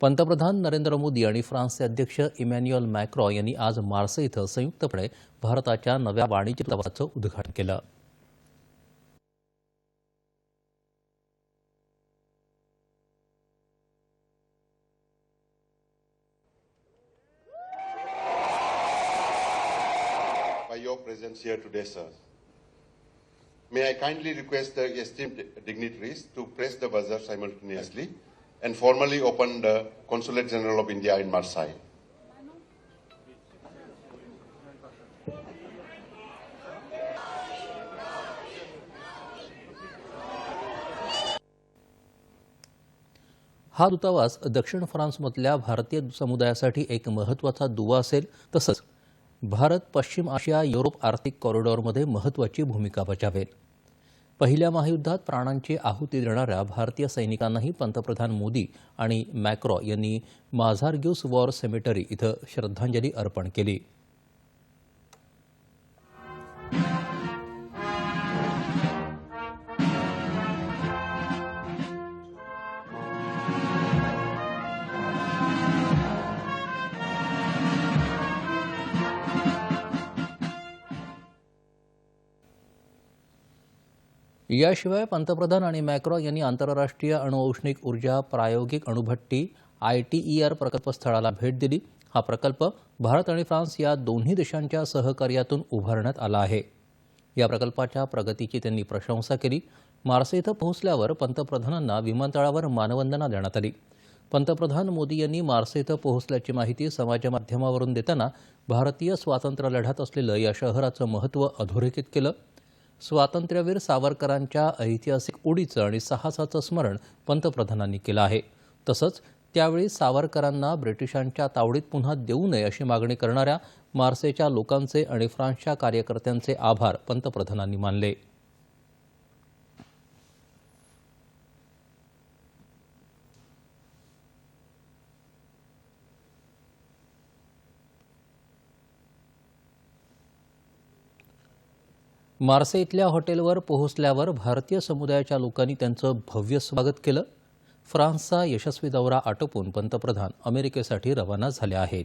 पंतप्रधान नरेंद्र मोदी आणि फ्रान्सचे अध्यक्ष इमॅन्युअल मॅक्रॉ यांनी आज मार्से इथं संयुक्तपणे भारताच्या नव्या वाणिज्य प्रवासाचं उद्घाटन केलं by your presence here today, sir. May I kindly request the esteemed dignitaries to press the buzzer simultaneously and formally opened the Consulate General of India in Marseille. हा दूतावास दक्षिण फ्रान्समधल्या भारतीय समुदायासाठी एक महत्त्वाचा दुवा असेल तसंच भारत पश्चिम आशिया युरोप आर्थिक कॉरिडॉरमध्ये महत्त्वाची भूमिका बजावेल पहिल्या महायुद्धात प्राणांची आहुती देणाऱ्या भारतीय सैनिकांनाही पंतप्रधान मोदी आणि मॅक्रॉ यांनी माझारग्यूस वॉर सेमेटरी इथं श्रद्धांजली अर्पण केली. याशिवाय पंतप्रधान आणि मॅक्रॉ यांनी आंतरराष्ट्रीय अणुऔष्णिक ऊर्जा प्रायोगिक अणुभट्टी आय टी ई आर प्रकल्पस्थळाला भेट दिली. हा प्रकल्प भारत आणि फ्रान्स या दोन्ही देशांच्या सहकार्यातून उभारण्यात आला आहे. या प्रकल्पाच्या प्रगतीची त्यांनी प्रशंसा केली. मार्से इथं पोहोचल्यावर पंतप्रधानांना विमानतळावर मानवंदना देण्यात आली. पंतप्रधान मोदी यांनी मार्से इथं पोहोचल्याची माहिती समाजमाध्यमावरून देताना भारतीय स्वातंत्र्य लढ्यात असलेलं या शहराचं महत्त्व अधोरेखित केलं. स्वातंत्र्यवीर सावरकरांच्या ऐतिहासिक उडीचं आणि साहसाचं स्मरण पंतप्रधानांनी केलं आहे. तसंच त्यावेळी सावरकरांना ब्रिटिशांच्या तावडीत पुन्हा देऊ नये अशी मागणी करणाऱ्या मार्सेच्या लोकांचे आणि फ्रान्सच्या कार्यकर्त्यांचे आभार पंतप्रधानांनी मानले. मार्से इथल्या हॉटेलवर पोहोचल्यावर भारतीय समुदायाच्या लोकांनी त्यांचं भव्य स्वागत केलं. फ्रान्सचा यशस्वी दौरा आटोपून पंतप्रधान अमेरिकेसाठी रवाना झाले आहेत.